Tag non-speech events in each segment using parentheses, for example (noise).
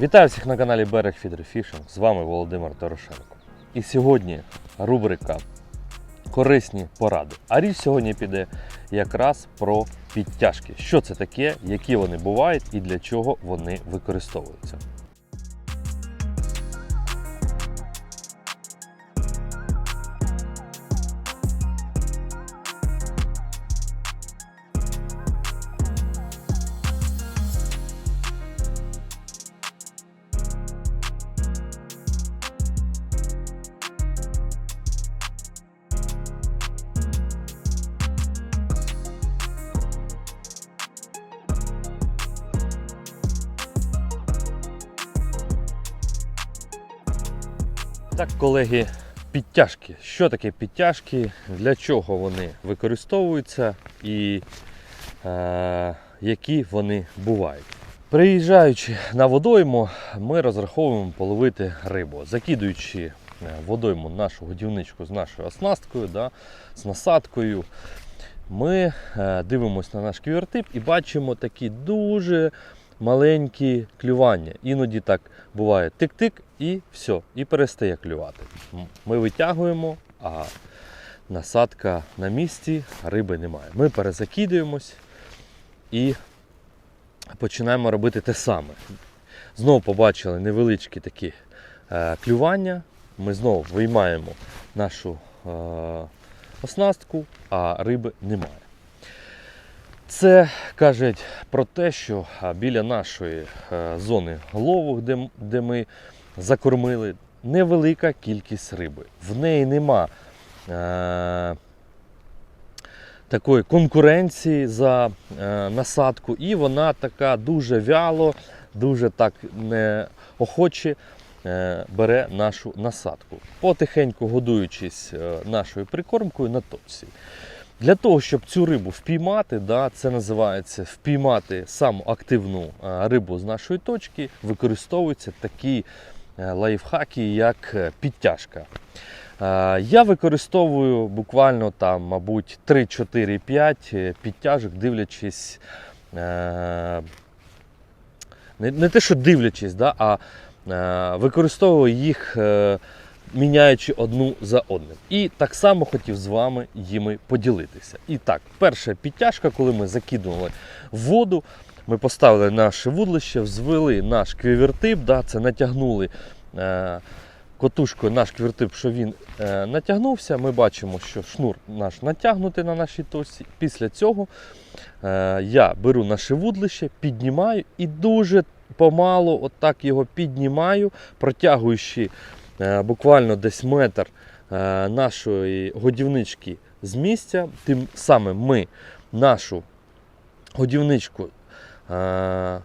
Вітаю всіх на каналі Берег Фідерфішинг. З вами Володимир Дорошенко. І сьогодні рубрика Корисні поради. А річ сьогодні піде якраз про підтяжки. Що це таке, які вони бувають і для чого вони використовуються. Так, колеги, підтяжки. Що таке підтяжки, для чого вони використовуються і е, які вони бувають. Приїжджаючи на водойму, ми розраховуємо половити рибу, закидуючи е, водойму нашу годівничку з нашою оснасткою, да, з насадкою. Ми е, дивимося на наш квівертип і бачимо такі дуже маленькі клювання. Іноді так буває тик-тик і все, і перестає клювати. Ми витягуємо, а насадка на місці, риби немає. Ми перезакидуємось і починаємо робити те саме. Знову побачили невеличкі такі е, клювання. Ми знову виймаємо нашу е, оснастку, а риби немає. Це каже про те, що біля нашої е, зони лову, де, де ми закормили, невелика кількість риби. В неї нема е, такої конкуренції за е, насадку, і вона така дуже вяло, дуже так неохоче е, бере нашу насадку, потихеньку годуючись е, нашою прикормкою на точці. Для того, щоб цю рибу впіймати, да, це називається впіймати саму активну е, рибу з нашої точки, використовуються такі е, лайфхаки, як е, підтяжка. Я використовую буквально там, мабуть, 3, 4, 5 е, підтяжок, дивлячись. Не, те, що дивлячись, да, а використовую їх міняючи одну за одним. І так само хотів з вами їми поділитися. І так, перша підтяжка, коли ми закидували воду, ми поставили наше вудлище, взвели наш квівертип, да, це натягнули е, котушкою наш квівертип, що він е, натягнувся. Ми бачимо, що шнур наш натягнутий на нашій точці. Після цього е, я беру наше вудлище, піднімаю і дуже помалу отак його піднімаю, протягуючи буквально десь метр е, нашої годівнички з місця, тим самим ми нашу годівничку е,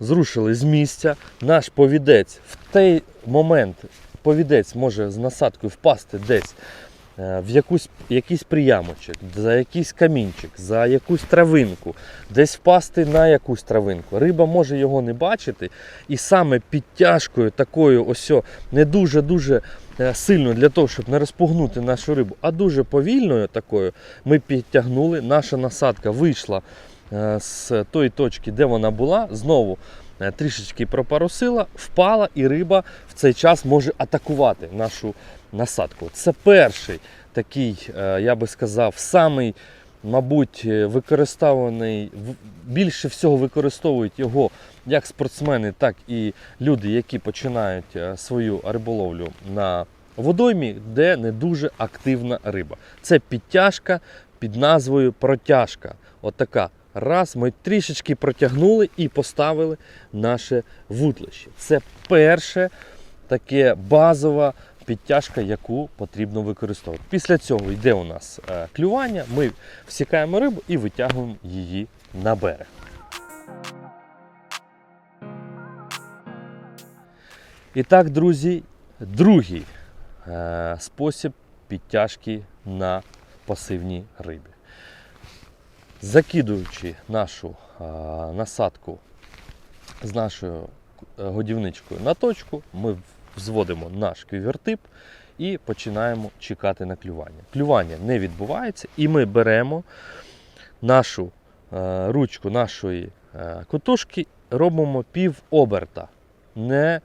зрушили з місця. Наш повідець в той момент повідець може з насадкою впасти десь е, в якусь, якийсь приямочок, за якийсь камінчик, за якусь травинку, десь впасти на якусь травинку. Риба може його не бачити, і саме підтяжкою такою ось не дуже-дуже е, сильно для того, щоб не розпугнути нашу рибу, а дуже повільною такою ми підтягнули. Наша насадка вийшла е, з тої точки, де вона була, знову е, трішечки пропарусила, впала, і риба в цей час може атакувати нашу насадку. Це перший такий, е, я би сказав, самий, мабуть, е, використований, більше всього використовують його як спортсмени, так і люди, які починають е, свою риболовлю на водоймі, де не дуже активна риба. Це підтяжка під назвою протяжка. Отака. Раз, ми трішечки протягнули і поставили наше вудлище. Це перше таке базова підтяжка, яку потрібно використовувати. Після цього йде у нас е, клювання, ми всікаємо рибу і витягуємо її на берег. І так, друзі, другий е, спосіб підтяжки на пасивній рибі. Закидуючи нашу е, насадку з нашою е, годівничкою на точку, ми взводимо наш квівертип і починаємо чекати на клювання. Клювання не відбувається, і ми беремо нашу е, ручку нашої е, котушки робимо пів оберта. Не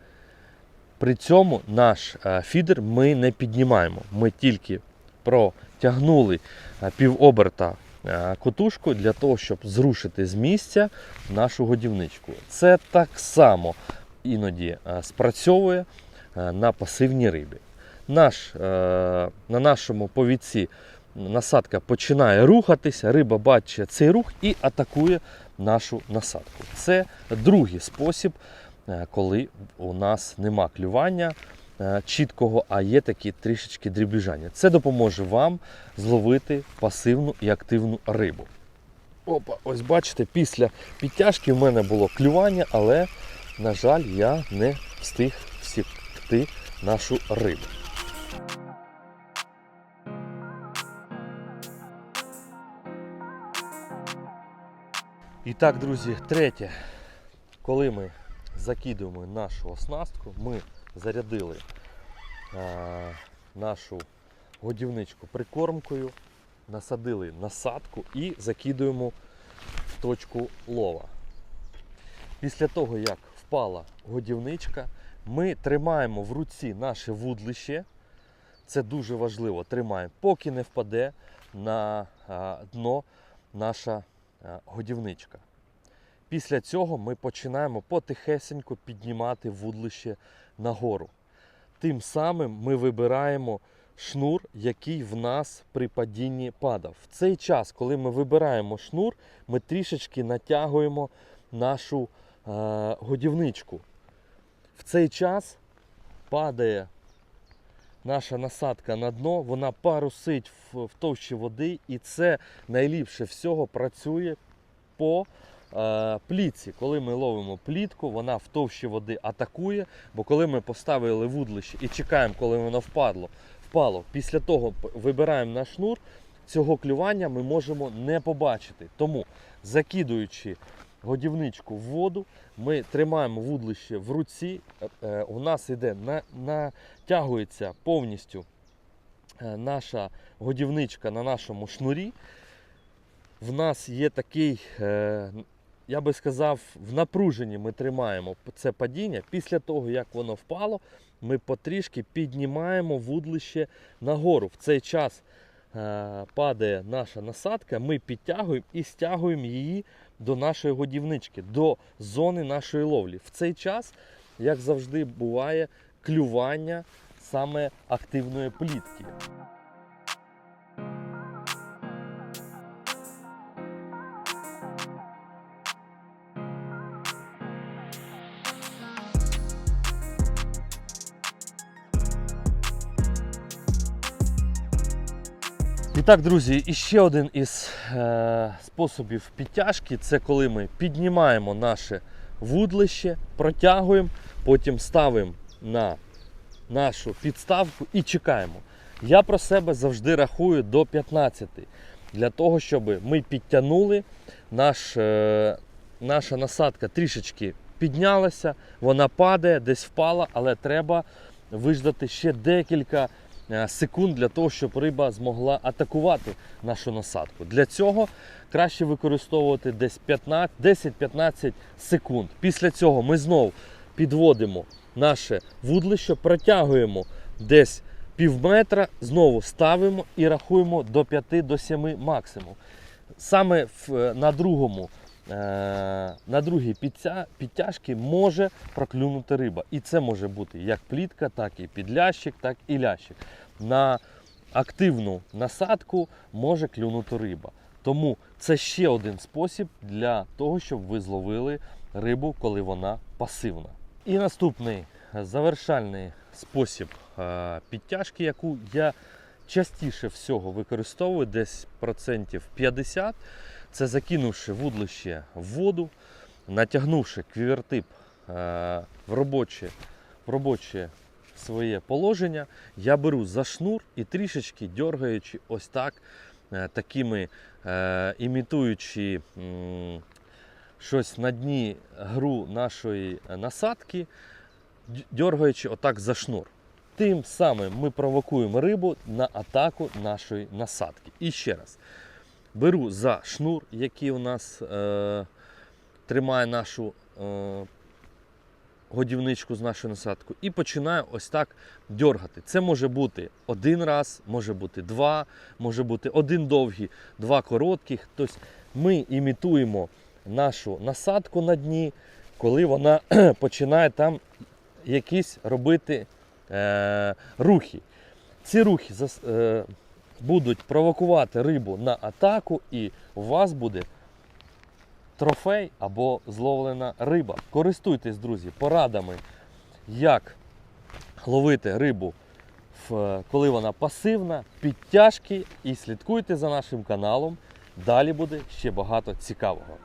при цьому наш е, фідер ми не піднімаємо. Ми тільки протягнули пів оберта е, котушку для того, щоб зрушити з місця нашу годівничку. Це так само іноді е, спрацьовує е, на пасивній рибі. Наш, е, на нашому повідці насадка починає рухатися, риба бачить цей рух і атакує нашу насадку. Це другий спосіб, е, коли у нас нема клювання е, чіткого, а є такі трішечки дрібіжання. Це допоможе вам зловити пасивну і активну рибу. Опа, ось бачите, після підтяжки в мене було клювання, але, на жаль, я не встиг всікти нашу рибу. І так, друзі, третє. Коли ми закидуємо нашу оснастку, ми зарядили е, нашу годівничку прикормкою, насадили насадку і закидуємо в точку лова. Після того, як впала годівничка, ми тримаємо в руці наше вудлище. Це дуже важливо. Тримаємо, поки не впаде на а, дно наша а, годівничка. Після цього ми починаємо потихесенько піднімати вудлище нагору. Тим самим ми вибираємо шнур, який в нас при падінні падав. В цей час, коли ми вибираємо шнур, ми трішечки натягуємо нашу е, годівничку. В цей час падає наша насадка на дно, вона парусить в, в товщі води, і це найліпше всього працює по плітці. Коли ми ловимо плітку, вона в товщі води атакує, бо коли ми поставили вудлище і чекаємо, коли воно впадло, впало, після того вибираємо на шнур, цього клювання ми можемо не побачити. Тому, закидуючи годівничку в воду, ми тримаємо вудлище в руці, е, е, у нас іде на, натягується повністю е, наша годівничка на нашому шнурі. В нас є такий, я би сказав, в напруженні ми тримаємо це падіння. Після того, як воно впало, ми потрішки піднімаємо вудлище нагору. В цей час е, падає наша насадка, ми підтягуємо і стягуємо її до нашої годівнички, до зони нашої ловлі. В цей час, як завжди, буває клювання саме активної плітки. Так, друзі, і ще один із е, способів підтяжки це коли ми піднімаємо наше вудлище, протягуємо, потім ставимо на нашу підставку і чекаємо. Я про себе завжди рахую до 15, для того, щоб ми підтягнули наш, е, наша насадка трішечки піднялася, вона падає, десь впала, але треба виждати ще декілька секунд для того, щоб риба змогла атакувати нашу насадку. Для цього краще використовувати десь 10-15 секунд. Після цього ми знову підводимо наше вудлище, протягуємо десь пів метра, знову ставимо і рахуємо до 5 до 7 максимум. Саме на другому. Е, На другій підтя- підтяжці може проклюнути риба. І це може бути як плітка, так і підлящик, так і лящик. На активну насадку може клюнути риба. Тому це ще один спосіб для того, щоб ви зловили рибу, коли вона пасивна. І наступний завершальний спосіб е, підтяжки, яку я частіше всього використовую, десь процентів 50, це закинувши вудлище в воду, натягнувши квівертип е, в робоче, в робоче своє положення, я беру за шнур і трішечки дергаючи ось так, е, такими е, імітуючи щось на дні гру нашої насадки, дергаючи отак за шнур. Тим самим ми провокуємо рибу на атаку нашої насадки. І ще раз. Беру за шнур, який у нас е, тримає нашу е, годівничку з нашою насадкою, і починаю ось так дьоргати. Це може бути один раз, може бути два, може бути один довгий, два коротких. Тобто ми імітуємо нашу насадку на дні, коли вона (clears throat) починає там якісь робити е, рухи. Ці рухи е, будуть провокувати рибу на атаку, і у вас буде трофей або зловлена риба. Користуйтесь, друзі, порадами, як ловити рибу, коли вона пасивна, підтяжки, і слідкуйте за нашим каналом. Далі буде ще багато цікавого.